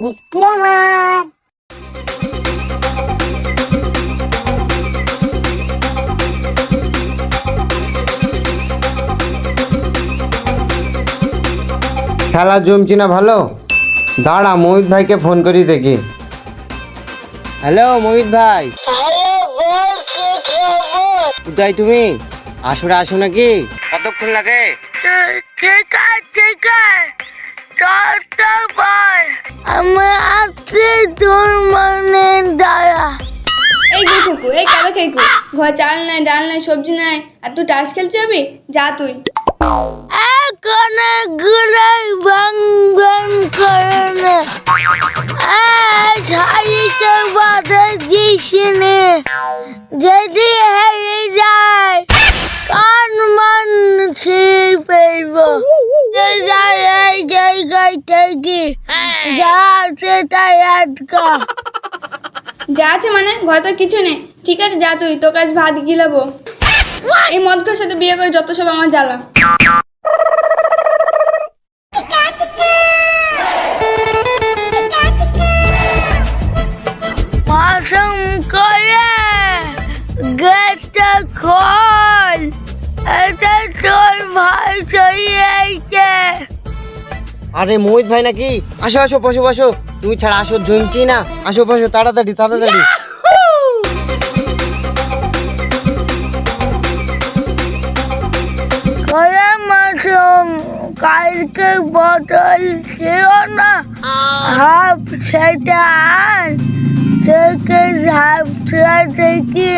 Disclaimer খেলা জমছি না ভালো? দাঁড়া মোহিত ভাইকে ফোন করি দেখি। হ্যালো মোহিত ভাই। কোথায় তুমি? আসরে আসো নাকি? কতক্ষণ লাগে? আছে আছে তো বল আমি আসছি তোর মানে দাঁড়া এই গো কুকু, এই কাদা খেকু ঘর চাল নাই, ডাল নাই, সবজি নাই, আর তুই টাস খেলতে যাবি? যা তুই। এখানে গুলাই ভাং ভাং করে না শাড়িতে বাধা দিস যদি হেরে যায়, কান মান ছিঁড়ে ফেলব এই জায়গায় থেকে যা আছে তাই আটকা যা আছে মানে ঘরে তো কিছু নেই। ঠিক আছে যা তুই তোর কাছে ভাত গিলাবো। এই মদকার সাথে বিয়ে করে যত সব আমার জ্বালা। আরে মোহিত ভাই নাকি? আসো আসো, বসো বসো। তুমি ছাড়া আসো জমছি না। আসো, বসো, তাড়াতাড়ি তাড়াতাড়ি। কালকে বদল ছিল না। হাফ সেটা আন সেকে হাফ সেটা দেখি।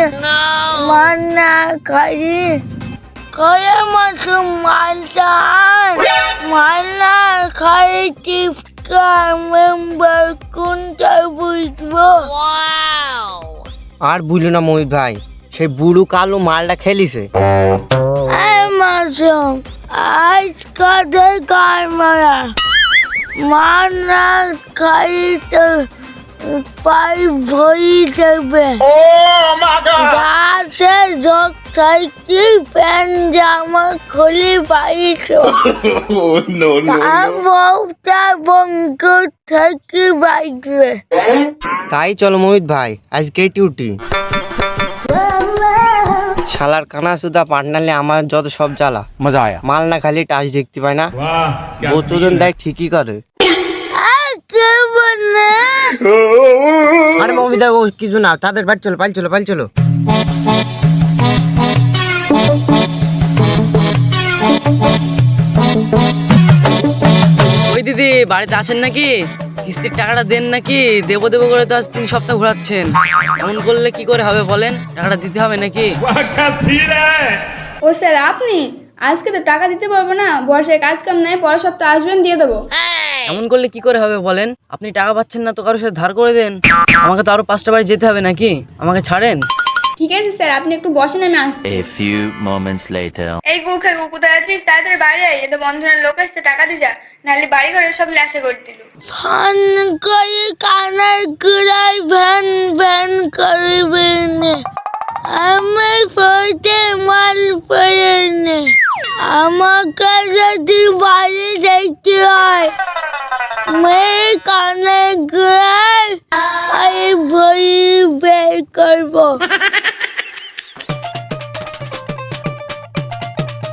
মান্না খাই করে মাসুম, মালটা আন মান্না খাই টিপকা মেম্বার কোনটা বুঝব আর বুঝলো না মহিত ভাই সেই বুড়ো কালো মালটা খেলিছে। মার না আজ মারা মানা খাইতে পাই ভরি থাকবে। গাছে যোগ থাকতে প্যান্ট জামা খুলে পাইছ বঙ্গ থাকি বাইকবে তাই চল মোহিত ভাই আজকে টিউটি শালার কানা সুদা পাটনালে আমার যত সব জ্বালা। মজা আয়া। মাল না খালি টাচ দেখতে পায় না। বোতজন দেয় ঠিকই করে। আরে মমি দা ও কিছু না তাদের বাড়ি চলো পাল চলো পাল চলো। ওই দিদি বাড়িতে আসেন নাকি? কিস্তির টাকাটা দেন নাকি? দেবো দেবো করে তো আজ তিন সপ্তাহ ঘোরাচ্ছেন। এমন করলে কি করে হবে বলেন? টাকাটা দিতে হবে নাকি? ও স্যার আপনি? আজকে তো টাকা দিতে পারব না। বর্ষায় কাজ কাম নাই পরের সপ্তাহ আসবেন দিয়ে দেবো। এমন করলে কি করে হবে বলেন? আপনি টাকা পাচ্ছেন না তো কারোর সাথে ধার করে দেন। আমাকে তো আরও পাঁচটা বাড়ি যেতে হবে নাকি? আমাকে ছাড়েন। ঠিক আছে স্যার আপনি একটু বসেন আমি আসছি। A few moments later. এই গুখে কোথায় আছিস তাড়াতাড়ি বাইরে আয় এতো বন্ধনের লোক আসছে টাকা দিয়ে যা। নাহলে বাড়ি ঘরে সব ল্যাসে করে দিল ফান করে কানের গুড়াই ভ্যান ভ্যান করবে না আমি পড়তে মাল পড়ে নে। আমাকে যদি বাড়ি দেখতে হয় মেয়ে কানের গুড়াই আমি বই বের করব।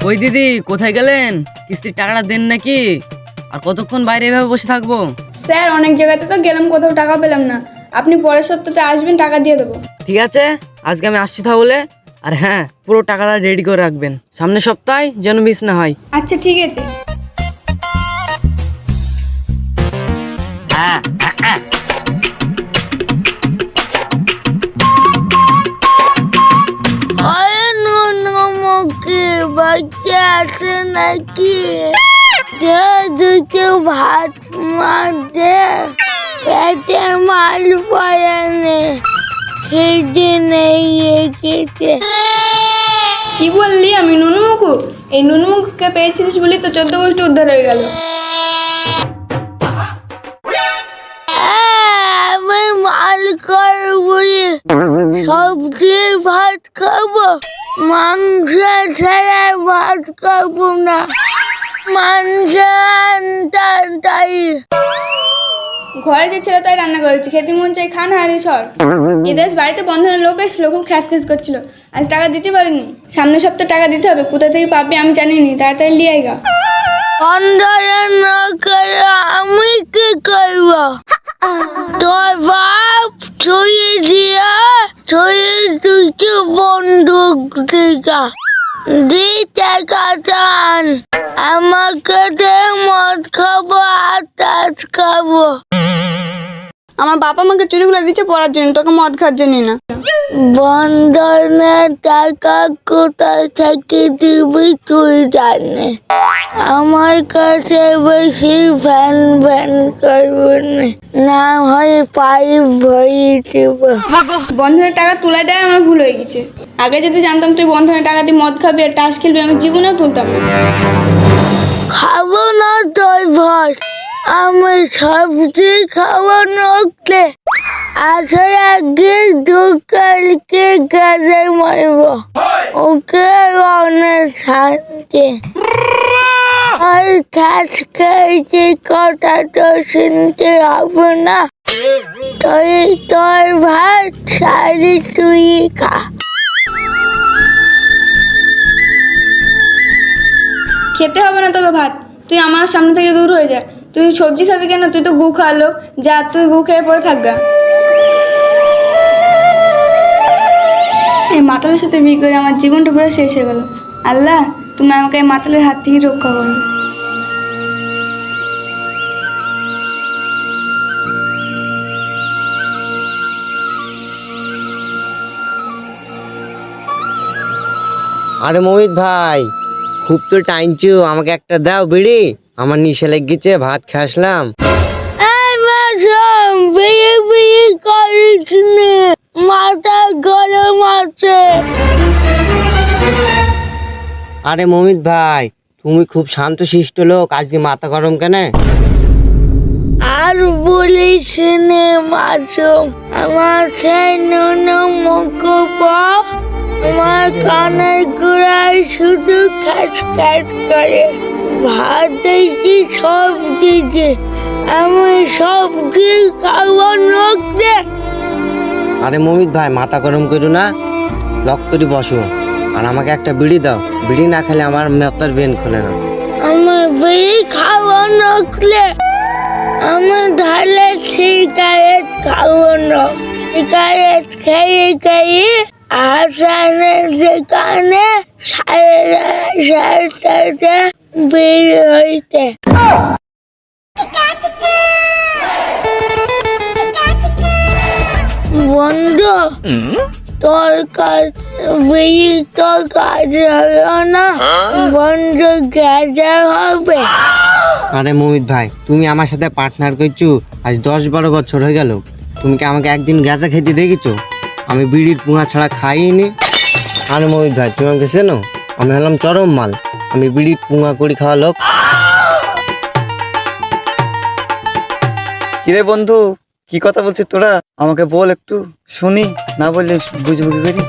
ওই দিদি কোথায় গেলেন? কিস্তির টাকাটা দেন নাকি? আর কতক্ষণ বাইরে এভাবে বসে থাকব? স্যার অনেক জায়গাতে তো গেলাম কোথাও টাকা পেলাম না। আপনি পরের সপ্তাহে আসবেন টাকা দিয়ে দেবো। ঠিক আছে। আজকে আমি আসছি তাহলে। আর হ্যাঁ পুরো টাকাটা রেডি করে রাখবেন। সামনের সপ্তাহে যেন মিস না হয়। আচ্ছা ঠিক আছে। বাচ্চা আছে নাকি দে দুটো ভাত মার দে পেটে মাল পড়ে নে খিদে নেই এঁকেছে কি বললি আমি নুনুমুকু? এই নুনুমুখুকে পেয়েছিলিস বলি তো চোদ্দ গোষ্ঠী উদ্ধার হয়ে গেল। আমি মাল করব সব দিয়ে ভাত খাব মাংস ছাড়া ভাত খাব না। মাংস আনতাম তাই ঘরে যে ছেলে তাই রান্না করেছি, খেতে মন চাই খান হারি সর। এদেশ বাড়িতে বন্ধনের লোক এসেছিল, খুব খ্যাস খ্যাস করছিল। আজ টাকা দিতে পারিনি, সামনের সপ্তাহে টাকা দিতে হবে, কোথা থেকে পাবি আমি জানি নি তাড়াতাড়ি লিয়ে আইগা অন্ধকার না আমি কি করব? তোর বাপ ছুঁয়ে দিয়া, ছুঁয়ে দুটো বন্দুক দিকা দি টাকা টান আমাকে মদ খাব আর তাজ খাব। আমার বাবা আমাকে চুরিগুলো দিচ্ছে পড়ার জন্য তোকে মদ খাওয়ার জন্য না। বন্ধনের টাকা কোথায় থেকে দিবি তুই জানে। আমার কাছে বেশি ভ্যান ভ্যান করব না। না হয় পাইপ ভরিয়ে দিব। বন্ধনের টাকা তুলে দেয় আমার ভুল হয়ে গেছে। আগে যদি জানতাম তুই বন্ধনের টাকা দিয়ে মদ খাবি আর টাস খেলবি আমি জীবনেও তুলতাম না। খাব না তোর ভাত আমি সবজি খাব নকলে আসলে আগে দোকানকে গাজর মারবো। ওকে অনেক শান্তি। আর কাজ খেয়েছি কথা তো শুনতে হবে না। তুই তোর ভাত সারি তুই খা। খেতে হবে না তোকে ভাত। তুই আমার সামনে থেকে দূর হয়ে যা। তুই সবজি খাবি কেন? তুই তো গু খাওয়ালো যা তুই গু খেয়ে পড়ে থাকগা এই মাতালের সাথে বিয়ে করে আমার জীবনটা পুরো শেষ হয়ে গেল। আল্লাহ তুমি আমাকে এই মাতালের হাত থেকে রক্ষা করো। আরে মোহিত ভাই খুব তো টাইনছু আমাকে একটা দাও বিড়ি। আমার নিশে লেগেছে ভাত খাসলাম। মাথা গরম আছে। আরে মমিত ভাই তুমি খুব শান্ত শিষ্ট লোক আজকে মাথা গরম কেন? আর বলিস নে মাসুম আমার সেই নুন মুখ আমার কানের গোড়ায় শুধু খ্যাচ খ্যাচ করে। ভাত দেখি সব দিকে আমি সবজি খাব নকলে আরে মমিত ভাই মাথা গরম করো না লক করে বসো। আর আমাকে একটা বিড়ি দাও বিড়ি না খেলে আমার মাথার বেন খোলে না। আমি বিড়ি খাব নকলে আমি ধারে সিগারেট খাব না। সিগারেট খেয়ে খেয়ে আসানের যেখানে সাড়ে সাতটাতে বের হইতে। বন্ধু। তোর কাজ বিড়ি তোর কাজ হলো না বন্ধু গেজা হবে। আরে মমিত ভাই তুমি আমার সাথে পার্টনার করছ আজ দশ বারো বছর হয়ে গেল। তুমি কি আমাকে একদিন গাঁজা খেতে দেখেছ? আমি বিড়ির পুঙা ছাড়া খাইনি। আরে মোহিত ভাই তুমি আমাকে চেনো? আমি হলাম চরম মাল। আমি বিড়ির পুঙা করে খাওয়া লোক। কিরে বন্ধু কি কথা বলছিস তোরা? আমাকে বল একটু শুনি না বললে বুঝব কি করি।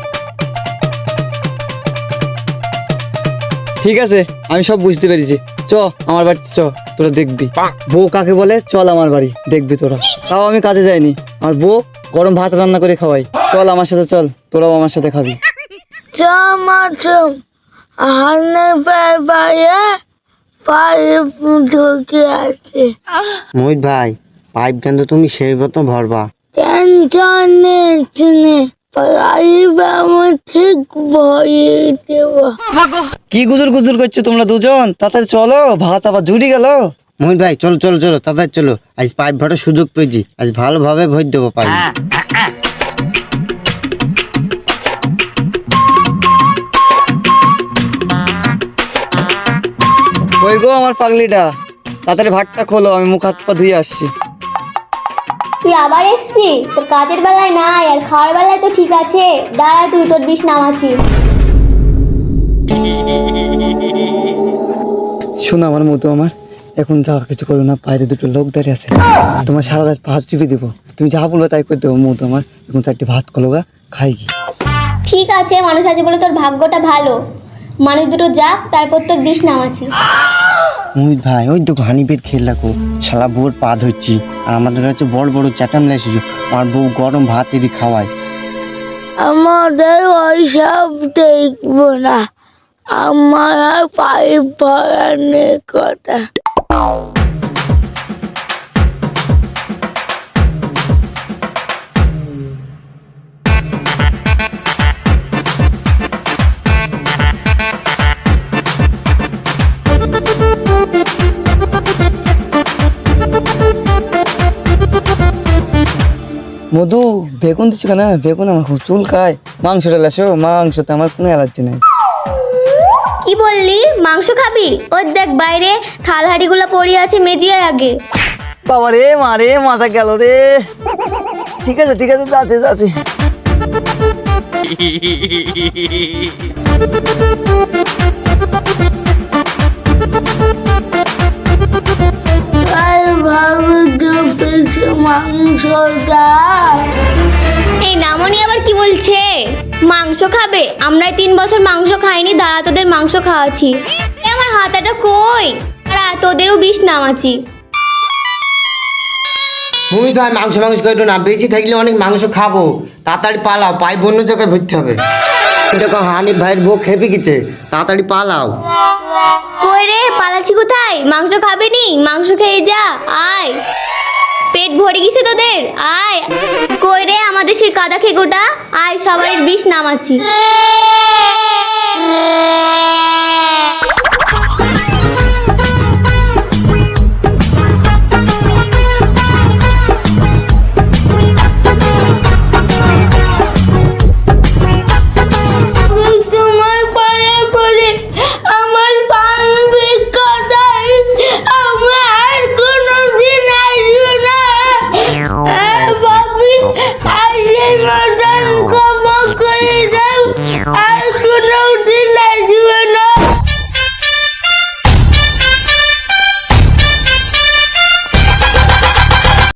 ঠিক আছে আমি সব বুঝতে পেরেছি। চ আমার বাড়িতে চ তোরা দেখবি। বউ কাকে বলে? চল আমার বাড়ি দেখবি তোরা। তাও আমি কাজে যাইনি। আমার বউ গরম ভাত রান্না করে খাওয়াই চল আমার সাথে চল তোরাও আমার সাথে খাবি। বাইরে পাইপ ঢুকে আছে। মোহিত ভাই পাইপ কিন্তু তুমি সেই মতো ভরবা? টেনশন পাইপ ঠিক দেবো। কি গুজুর গুজুর করছ তোমরা দুজন? তাড়াতাড়ি চলো ভাত আবার জুড়ি গেল। মোহিত ভাই চলো চলো চলো তাড়াতাড়ি চলো। আজ পাইপ ভরার সুযোগ পেয়েছি আজ ভালোভাবে ভর দেবো পাইপ। ওই গো আমার পাগলিটা। তাড়াতাড়ি ভাতটা খোলো আমি মুখ হাত পা ধুয়ে আসছি। তুই আবার এসছি তোর কাজের বেলায় নাই আর খাওয়ার বেলায় তো ঠিক আছে। দাঁড়া তুই তোর বিষ নামাচ্ছি। শোনো আমার মতো আমার এখন যা কিছু করো না বাইরে দুটো লোক দাঁড়িয়ে আছে। তোমার সারা রাত ভাত টিপে দিব। তুমি যা বলবে তাই করে দেবো মতো আমার। এখন চারটি ভাত খোলো গা খাই ঠিক আছে মানুষ আছে বলে তোর ভাগ্যটা ভালো। মানুষ দুটো যাক তারপর তোর বিষ নামাচ্ছি। মোহিত ভাই, ওই তো হানিপের খেল রাখো শালা বউর পা ধরছি। আর আমাদের কাছে বড় বড় চাটাম এসেছে। আমার বউ গরম ভাত এদি খাওয়ায়। আমাদের ওই সব দেখব না। আমার পাইপ ভরানোর কথা। মধু বেগুন দিচ্ছ কেন? বেগুন আমার খুব চুলকায় মাংসটা লেসো মাংসতে আমার কোনো অ্যালার্জি নেই। কি বললি? মাংস খাবি? ওই দেখ বাইরে থাল হাঁড়িগুলো পড়ে আছে মেজিয়ার আগে। বাবা রে মা রে মাথা গেল রে। ঠিক আছে ঠিক আছে যাচ্ছে যাচ্ছে। ভাবে মাংসটা। এই নামনি আবার কি বলছে? মাংস খাবে? আমরা তিন বছর মাংস খাইনি দাঁড়া তোদের মাংস খাওয়াচ্ছি। আমার হাতাটা কই? দাঁড়া তোদেরও বিষ নামাচ্ছি। মোহিত ভাই মাংস মাংস করে না বেশি থাকলে অনেক মাংস খাব। তাড়াতাড়ি পালাও পাই বন্য জায়গায় ভরতে হবে। এরকম হানিফ ভাইয়ের বউ খেপে গেছে তাড়াতাড়ি পালাও। কই রে পালাচ্ছি কোথায়? মাংস খাবি নি? মাংস খেয়ে যা আয়। ভরে গেছে তোদের? আয়। কই রে আমাদের সেই কাদা খেকোটা আয় সবাই বিষ নামাচ্ছি।